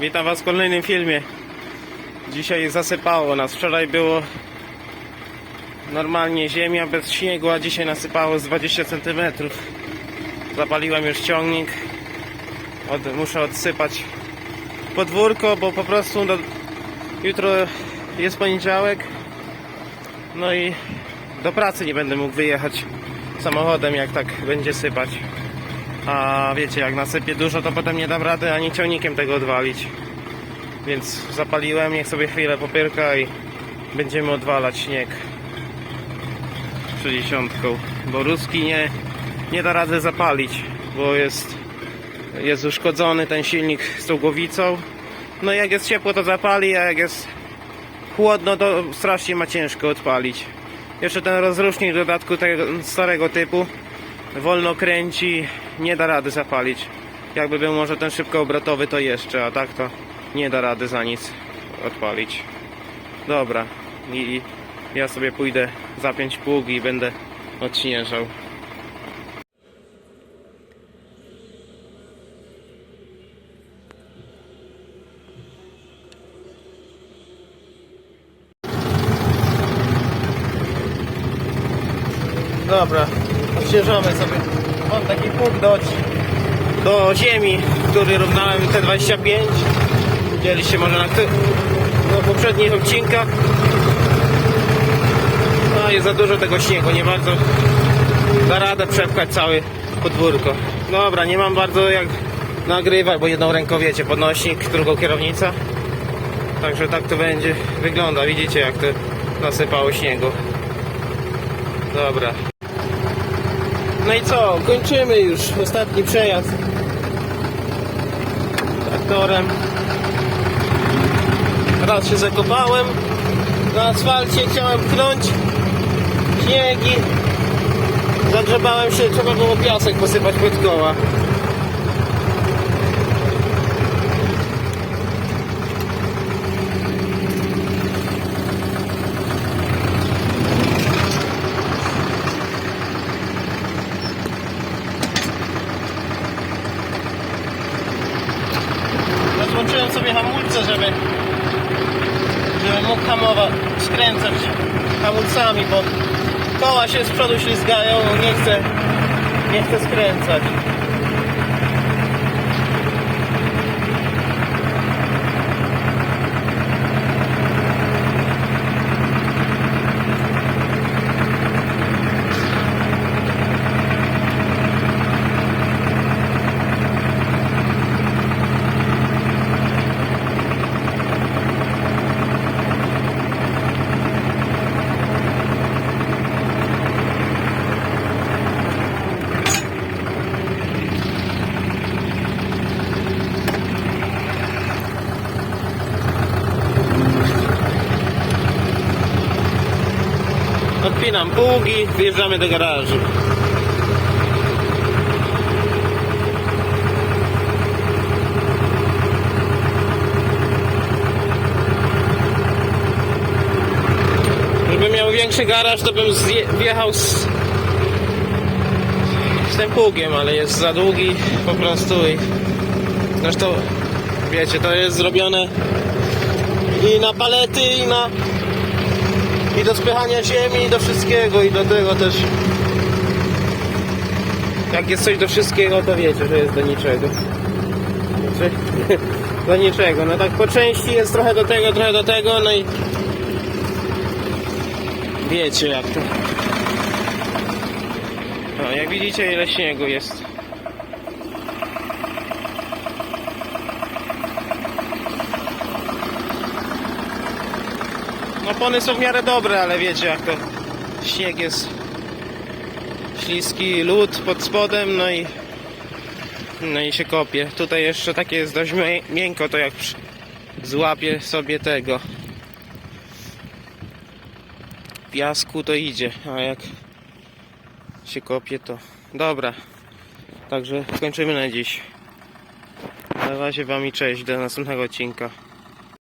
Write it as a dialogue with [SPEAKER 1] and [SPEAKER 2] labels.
[SPEAKER 1] Witam Was w kolejnym filmie. Dzisiaj zasypało nas. Wczoraj było normalnie ziemia bez śniegu, a dzisiaj nasypało z 20 cm. Zapaliłem już ciągnik. Od, muszę odsypać podwórko, bo po prostu do, jutro jest poniedziałek. No i do pracy nie będę mógł wyjechać samochodem, jak tak będzie sypać. A wiecie, jak nasypię dużo, to potem nie dam rady ani ciągnikiem tego odwalić. Więc zapaliłem, niech sobie chwilę popyrka i będziemy odwalać śnieg. 60. Bo ruski nie, nie da rady zapalić, bo jest, jest uszkodzony ten silnik z tą głowicą. No jak jest ciepło, to zapali, a jak jest chłodno, to strasznie ma ciężko odpalić. Jeszcze ten rozrusznik w dodatku tego starego typu wolno kręci, nie da rady zapalić. Jakby był może ten szybkoobrotowy to jeszcze, a tak to nie da rady za nic odpalić. Dobra, i ja sobie pójdę zapiąć pług i będę odśnieżał. Dobra, odśnieżamy sobie. Mam taki pług do, do ziemi, który równałem T25. Widzieliście może na, na poprzednich odcinkach. No jest za dużo tego śniegu, nie bardzo da radę przepchać całe podwórko. Dobra, nie mam bardzo jak nagrywać, bo jedną ręką wiecie, podnośnik, drugą kierownica. Także tak to będzie wygląda. Widzicie jak to nasypało śniegu. Dobra. No i co? Kończymy już ostatni przejazd traktorem. Raz się zakopałem na asfalcie, chciałem pchnąć śniegi. Zagrzebałem się, trzeba było piasek posypać pod koła. Rozłączyłem sobie hamulce, żeby żebym mógł hamować, skręcać hamulcami, bo koła się z przodu ślizgają, nie chcę, nie chcę skręcać. Odpinam pługi, wjeżdżamy do garażu. Gdybym miał większy garaż, to bym wjechał z, z tym pługiem, ale jest za długi po prostu i zresztą wiecie, to jest zrobione i na palety, i na i do spychania ziemi, i do wszystkiego, i do tego też. Jak jest coś do wszystkiego, to wiecie, że jest do niczego. Znaczy, do niczego. No tak po części jest trochę do tego, trochę do tego, no i wiecie jak to. No, jak widzicie, ile śniegu jest. Opony są w miarę dobre, ale wiecie jak to śnieg jest śliski, lód pod spodem, no i no i się kopie. Tutaj jeszcze takie jest dość mię- miękko, to jak złapie sobie tego piasku to idzie, a jak się kopie to dobra. Także kończymy na dziś. Na razie wam i cześć, do następnego odcinka.